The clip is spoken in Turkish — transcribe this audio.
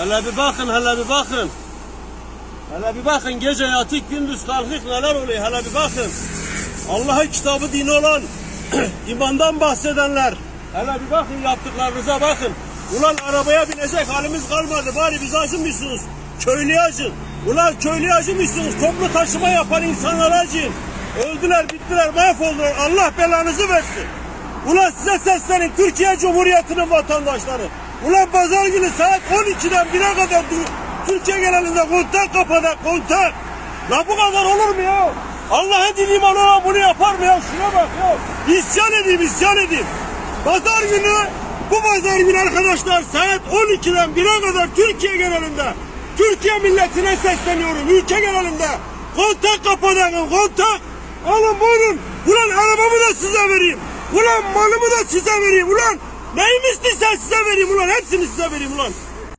Hele bir bakın, hele bir bakın. Hele bir bakın gece yatık gündüz kalkık neler oluyor hele bir bakın. Allah'ın kitabı dini olan imandan bahsedenler. Hele bir bakın yaptıklarınıza bakın. Ulan arabaya binecek halimiz kalmadı bari biz acımıyorsunuz. Köylüye acın. Ulan köylüye acımıyorsunuz. Toplu taşıma yapan insanlara acın. Öldüler bittiler mahvoldular. Allah belanızı versin. Ulan size seslenin Türkiye Cumhuriyeti'nin vatandaşları. Ulan pazar günü saat 12'den 1'e kadar Türkiye genelinde kontak kapadı kontak. La bu kadar olur mu ya? Allah'ın dini iman olan bunu yapar mı ya? Şuna bak ya. İsyan edeyim isyan edeyim. Pazar günü bu pazar günü arkadaşlar saat 12'den 1'e kadar Türkiye genelinde Türkiye milletine sesleniyorum ülke genelinde kontak kapatın kontak alın buyurun ulan arabamı da size vereyim ulan malımı da size vereyim ulan neyim istiyorsan size vereyim ulan hepsini size vereyim ulan